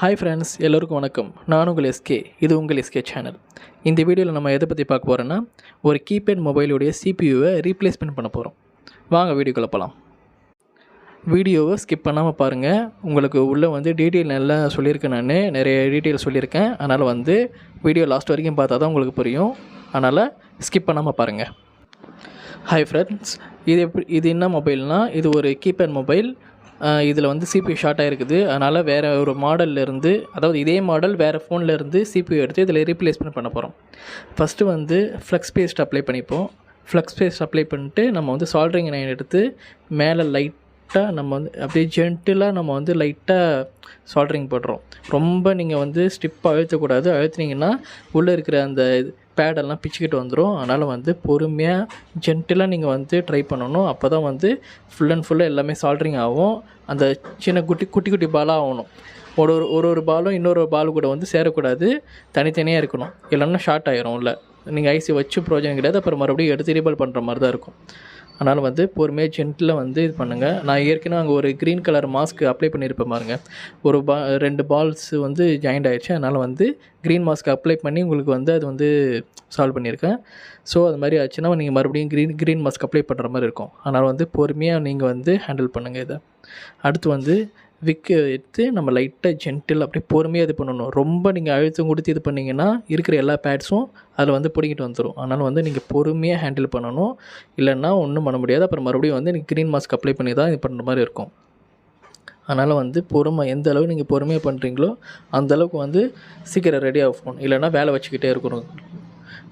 Hi friends எல்லோருக்கும் வணக்கம். நான் உங்கள் எஸ்கே இது உங்கள் எஸ்கே சேனல் இந்த வீடியோவில் நம்ம எதை பற்றி பார்க்க போகிறோன்னா ஒரு கீபேட் மொபைலுடைய சிபியூவை ரீப்ளேஸ்மெண்ட் பண்ண போகிறோம் வாங்க வீடியோக்குள்ள போகலாம் வீடியோவை ஸ்கிப் பண்ணாமல் பாருங்கள் உங்களுக்கு உள்ளே வந்து டீட்டெயில் நல்லா சொல்லியிருக்கேன் நான். நிறைய டீட்டெயில் சொல்லியிருக்கேன். அதனால் வந்து வீடியோ லாஸ்ட் வரைக்கும் பார்த்தா தான் உங்களுக்கு புரியும். அதனால் ஸ்கிப் பண்ணாமல் பாருங்கள் ஹாய் ஃப்ரெண்ட்ஸ் இது எப்படி இது என்ன மொபைல்னால் இது ஒரு கீபேட் மொபைல் இதில் வந்து சிபியூ ஷார்ட் ஆகிருக்குது அதனால் வேறு ஒரு மாடல்லேருந்து அதாவது இதே மாடல் வேறு ஃபோனில் இருந்து சிபியூ எடுத்து இதில் ரீப்ளேஸ்மெண்ட் பண்ண போகிறோம் ஃபஸ்ட்டு வந்து ஃப்ளெக்ஸ் பேஸ்ட் அப்ளை பண்ணிப்போம். ஃப்ளெக்ஸ் பேஸ்ட் அப்ளை பண்ணிட்டு நம்ம வந்து சால்ட்ரிங் நைன் எடுத்து மேலே லைட்டாக நம்ம வந்து அப்படியே ஜென்டிலாக நம்ம வந்து லைட்டாக சால்ட்ரிங் போடுறோம் ரொம்ப நீங்கள் வந்து ஸ்டிப்பாக அழுத்தக்கூடாது. அழுத்துனீங்கன்னா உள்ளே இருக்கிற அந்த இது பேடெல்லாம் பிச்சுக்கிட்டு வந்துடும் அதனால் வந்து பொறுமையாக ஜென்டிலாக நீங்கள் வந்து ட்ரை பண்ணணும். அப்போ தான் வந்து ஃபுல் அண்ட் ஃபுல்லாக எல்லாமே சால்ட்ரிங் ஆகும். அந்த சின்ன குட்டி குட்டி குட்டி பாலாக ஆகணும். ஒரு ஒரு ஒரு ஒரு பாலும் இன்னொரு பால் கூட வந்து சேரக்கூடாது. தனித்தனியாக இருக்கணும். இல்லைன்னா ஷார்ட் ஆயிரும் இல்லை நீங்கள் ஐசி வச்சு ப்ரோஜனம் கிடையாது. அப்புறம் மறுபடியும் எடுத்து ரீபால் பண்ணுற மாதிரி தான் இருக்கும். அதனால் வந்து பொறுமையாக ஜென்டில் வந்து இது பண்ணுங்கள் நான் ஏற்கனவே அங்கே ஒரு க்ரீன் கலர் மாஸ்க் அப்ளை பண்ணியிருப்பேன் பாருங்கள் ஒரு பா ரெண்டு பால்ஸ் வந்து ஜாயிண்ட் ஆகிடுச்சு அதனால் வந்து க்ரீன் மாஸ்க் அப்ளை பண்ணி உங்களுக்கு வந்து அது வந்து சால்வ் பண்ணியிருக்கேன். ஸோ அது மாதிரி ஆச்சுன்னா நீங்கள் மறுபடியும் க்ரீன் க்ரீன் மாஸ்க் அப்ளை பண்ணுற மாதிரி இருக்கும். அதனால் வந்து பொறுமையாக நீங்கள் வந்து ஹேண்டில் பண்ணுங்கள் இதை. அடுத்து வந்து விக்கு எடுத்து நம்ம லைட்டாக ஜென்டில் அப்படியே பொறுமையாக இது பண்ணணும். ரொம்ப நீங்கள் அழுத்தம் கொடுத்து இது பண்ணிங்கன்னா இருக்கிற எல்லா பேட்ஸும் அதில் வந்து பிடிங்கிட்டு வந்துடும் அதனால் வந்து நீங்கள் பொறுமையாக ஹேண்டில் பண்ணணும். இல்லைன்னா ஒன்றும் பண்ண முடியாது. அப்புறம் மறுபடியும் வந்து நீங்கள் க்ரீன் மாஸ்க் அப்ளை பண்ணி தான் இது பண்ணுற மாதிரி இருக்கும். அதனால் வந்து பொறுமை எந்த அளவு நீங்கள் பொறுமையாக பண்ணுறீங்களோ அந்த அளவுக்கு வந்து சீக்கிரம் ரெடி ஆகும். இல்லைன்னா வேலை வச்சுக்கிட்டே இருக்கணும்.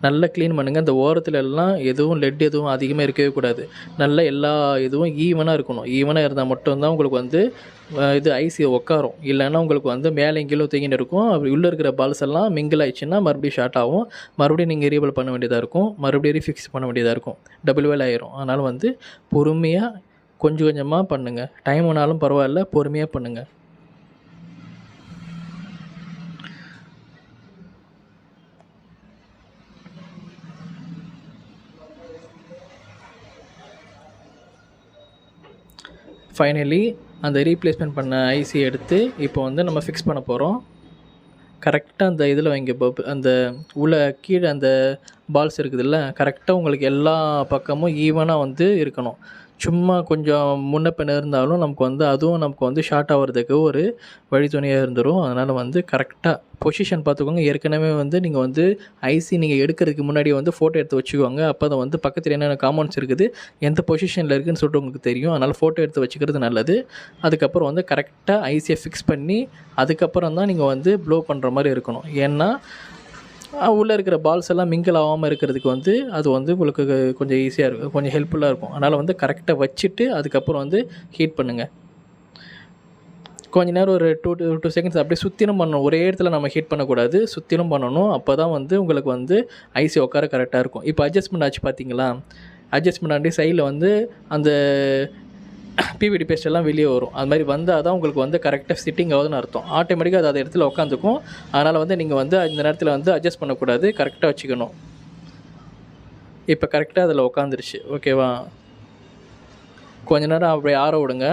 நல்லா க்ளீன் பண்ணுங்கள் அந்த ஓரத்தில் எல்லாம் எதுவும் லெட் எதுவும் அதிகமாக இருக்கவே கூடாது. நல்லா எல்லா இதுவும் ஈவனாக இருக்கணும். ஈவனாக இருந்தால் மட்டும்தான் உங்களுக்கு வந்து இது ஐசி உட்காரும் இல்லைன்னா உங்களுக்கு வந்து மேலே கீழே தூங்கிட்டு இருக்கும். அப்படி உள்ளே இருக்கிற பால்ஸ் எல்லாம் மிங்கிள் ஆயிடுச்சுன்னா மறுபடியும் ஷார்ட் ஆகும். மறுபடியும் நீங்கள் ரீபிள் பண்ண வேண்டியதாக இருக்கும். மறுபடியும் ரீஃபிக்ஸ் பண்ண வேண்டியதாக இருக்கும். டபுள் வேல் ஆயிரும். அதனால் வந்து பொறுமையாக கொஞ்சம் கொஞ்சமாக பண்ணுங்கள் டைம் ஆனாலும் பரவாயில்ல. பொறுமையாக பண்ணுங்கள் ஃபைனலி அந்த ரீப்ளேஸ்மெண்ட் பண்ண ஐசி எடுத்து இப்போ வந்து நம்ம ஃபிக்ஸ் பண்ண போகிறோம் கரெக்டாக அந்த இதில் வைங்க பப் அந்த உள்ள கீழே அந்த பால்ஸ் இருக்குதுல்ல கரெக்டாக உங்களுக்கு எல்லா பக்கமும் ஈவனாக வந்து இருக்கணும். சும்மா கொஞ்சம் முன்னே பின்ன இருந்தாலும் நமக்கு வந்து அதுவும் நமக்கு வந்து ஷார்ட் ஆகிறதுக்கு ஒரு வழித்துணையாக இருந்துடும் அதனால் வந்து கரெக்டாக பொசிஷன் பார்த்துக்கோங்க. ஏற்கனவே வந்து நீங்கள் வந்து ஐசி நீங்கள் எடுக்கிறதுக்கு முன்னாடி வந்து ஃபோட்டோ எடுத்து வச்சுக்கோங்க. அப்போ தான் வந்து பக்கத்தில் என்னென்ன காமௌண்ட்ஸ் இருக்குது எந்த பொசிஷனில் இருக்குதுன்னு சொல்லிட்டு உங்களுக்கு தெரியும். அதனால் ஃபோட்டோ எடுத்து வச்சுக்கிறது நல்லது. அதுக்கப்புறம் வந்து கரெக்டாக ஐசியை ஃபிக்ஸ் பண்ணி அதுக்கப்புறம் தான் நீங்கள் வந்து ப்ளோ பண்ணுற மாதிரி இருக்கணும். ஏன்னா உள்ளே இருக்கிற பால்ஸ் எல்லாம் மிங்கிள் ஆகாமல் இருக்கிறதுக்கு வந்து அது வந்து உங்களுக்கு கொஞ்சம் ஈஸியாக இருக்கும். கொஞ்சம் ஹெல்ப்ஃபுல்லாக இருக்கும். அதனால் வந்து கரெக்டாக வச்சுட்டு அதுக்கப்புறம் வந்து ஹீட் பண்ணுங்கள் கொஞ்ச நேரம் ஒரு டூ டூ டூ செகண்ட்ஸ் அப்படியே சுற்றிலும் பண்ணணும். ஒரே இடத்துல நம்ம ஹீட் பண்ணக்கூடாது. சுற்றிலும் பண்ணணும். அப்போ தான் வந்து உங்களுக்கு வந்து ஐசி உட்கார கரெக்டாக இருக்கும். இப்போ அட்ஜஸ்ட்மெண்ட் ஆச்சு பார்த்தீங்களா அட்ஜஸ்ட்மெண்ட் ஆண்டி சைடில் வந்து அந்த பிவிடி பேஸ்ட் எல்லாம் வெளியே வரும். அது மாதிரி வந்தால் தான் உங்களுக்கு வந்து கரெக்டாக சிட்டிங் ஆகுதுன்னு அர்த்தம். ஆட்டோமேட்டிக்காக அது அந்த இடத்துல உட்காந்துக்கும் அதனால் வந்து நீங்கள் வந்து இந்த நேரத்தில் வந்து அட்ஜஸ்ட் பண்ணக்கூடாது. கரெக்டாக வச்சுக்கணும். இப்போ கரெக்டாக அதில் உட்காந்துருச்சு ஓகேவா கொஞ்ச நேரம் அப்படியே ஆற விடுங்க.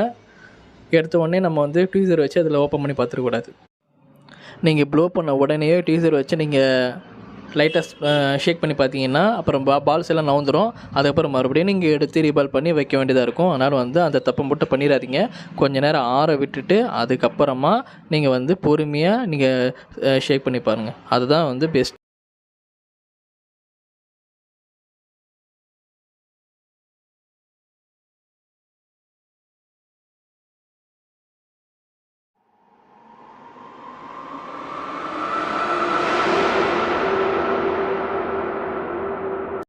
எடுத்த உடனே நம்ம வந்து டீசர் வச்சு அதில் ஓப்பன் பண்ணி பார்த்துருக்கூடாது நீங்கள் ப்ளோ பண்ண உடனே டீசர் வச்சு நீங்கள் லைட்டாக ஷேக் பண்ணி பார்த்தீங்கன்னா அப்புறம் பா பால்ஸ் எல்லாம் நவுந்துடும் அதுக்கப்புறம் மறுபடியும் நீங்கள் எடுத்து ரீபால் பண்ணி வைக்க வேண்டியதாக இருக்கும். அதனால் வந்து அந்த தப்பை மட்டும் பண்ணிடாதீங்க கொஞ்சம் நேரம் ஆற விட்டுட்டு அதுக்கப்புறமா நீங்கள் வந்து பொறுமையாக நீங்கள் ஷேக் பண்ணி பாருங்கள் அதுதான் வந்து பெஸ்ட்